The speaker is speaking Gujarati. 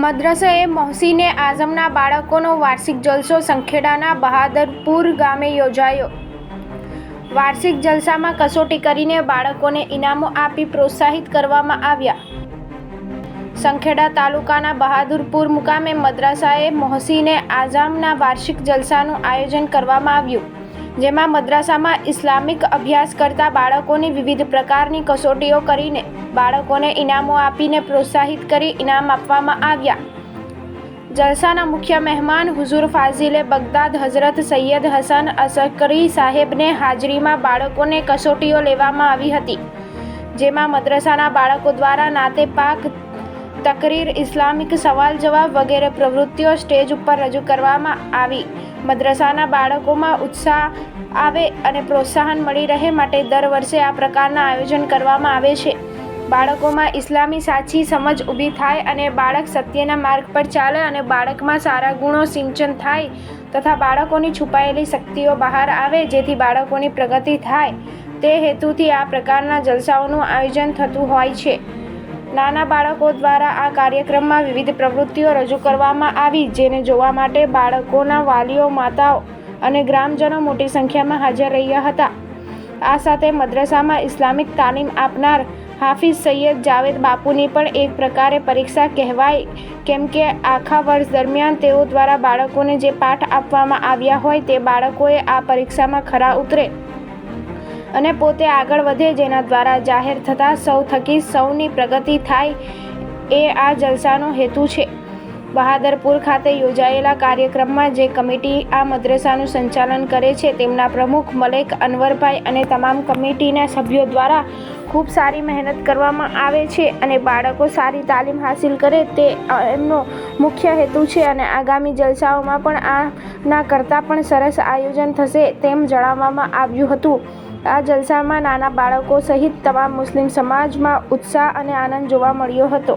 મદ્રસે મોહસીને આઝમના બાળકોનો વાર્ષિક જલસો સંખેડાના બહાદરપુર ગામે યોજાયો. વાર્ષિક જલસામાં કસોટી કરીને બાળકોને ઇનામો આપી પ્રોત્સાહિત કરવામાં આવ્યા. સંખેડા તાલુકાના બહાદુરપુર મુકામે મદ્રાસાએ મોહસીને આઝમના વાર્ષિક જલસાનું આયોજન કરવામાં આવ્યું. જેમાં મદ્રાસામાં ઇસ્લામિક અભ્યાસ કરતા બાળકોની વિવિધ પ્રકારની કસોટીઓ કરીને બાળકોને ઇનામો આપીને પ્રોત્સાહિત કરી ઇનામ આપવામાં આવ્યા. જલસાના મુખ્ય મહેમાન હુઝુર ફાઝિલે બગદાદ હઝરત સૈયદ હસન અસકરી સાહેબને હાજરીમાં બાળકોને કસોટીઓ લેવામાં આવી હતી, જેમાં મદ્રસાના બાળકો દ્વારા નાતે પાક તકરીર, ઇસ્લામિક સવાલ જવાબ વગેરે પ્રવૃત્તિઓ સ્ટેજ ઉપર રજૂ કરવામાં આવી. મદ્રસાના બાળકોમાં ઉત્સાહ આવે અને પ્રોત્સાહન મળી રહે માટે દર વર્ષે આ પ્રકારના આયોજન કરવામાં આવે છે. બાળકોમાં ઇસ્લામી સાચી સમજ ઊભી થાય અને બાળક સત્યના માર્ગ પર ચાલે અને બાળકમાં સારા ગુણો સિંચન થાય તથા બાળકોની છુપાયેલી શક્તિઓ બહાર આવે જેથી બાળકોની પ્રગતિ થાય. તે હેતુથી આ પ્રકારના જલસાઓનું આયોજન થતું હોય છે. નાના બાળકો દ્વારા આ કાર્યક્રમમાં વિવિધ પ્રવૃત્તિઓ રજૂ કરવામાં આવી, જેને જોવા માટે બાળકોના વાલીઓ, માતાઓ અને ગ્રામજનો મોટી સંખ્યામાં હાજર રહ્યા હતા. આ સાથે મદ્રસામાં ઇસ્લામિક તાલીમ આપનાર હાફિઝ સૈયદ જાવેદ બાપુની પણ એક પ્રકારે પરીક્ષા કહેવાય, કેમ કે આખા વર્ષ દરમિયાન તેઓ દ્વારા બાળકોને જે પાઠ આપવામાં આવ્યા હોય તે બાળકોએ આ પરીક્ષામાં ખરા ઉતરે. અને પોતે આગળ વધે જેના દ્વારા જાહેર થતાં સૌ થકી સૌની પ્રગતિ થાય એ આ જલસાનો હેતુ છે. બહાદરપુર ખાતે યોજાયેલા કાર્યક્રમમાં જે કમિટી આ મદ્રસાનું સંચાલન કરે છે તેમના પ્રમુખ મલેક અનવરભાઈ અને તમામ કમિટીના સભ્યો દ્વારા ખૂબ સારી મહેનત કરવામાં આવે છે અને બાળકો સારી તાલીમ હાસિલ કરે તે એમનો મુખ્ય હેતુ છે અને આગામી જલસાઓમાં પણ આના કરતાં પણ સરસ આયોજન થશે તેમ જણાવવામાં આવ્યું હતું. આ જલસામાં નાના બાળકો સહિત તમામ મુસ્લિમ સમાજમાં ઉત્સાહ અને આનંદ જોવા મળ્યો હતો.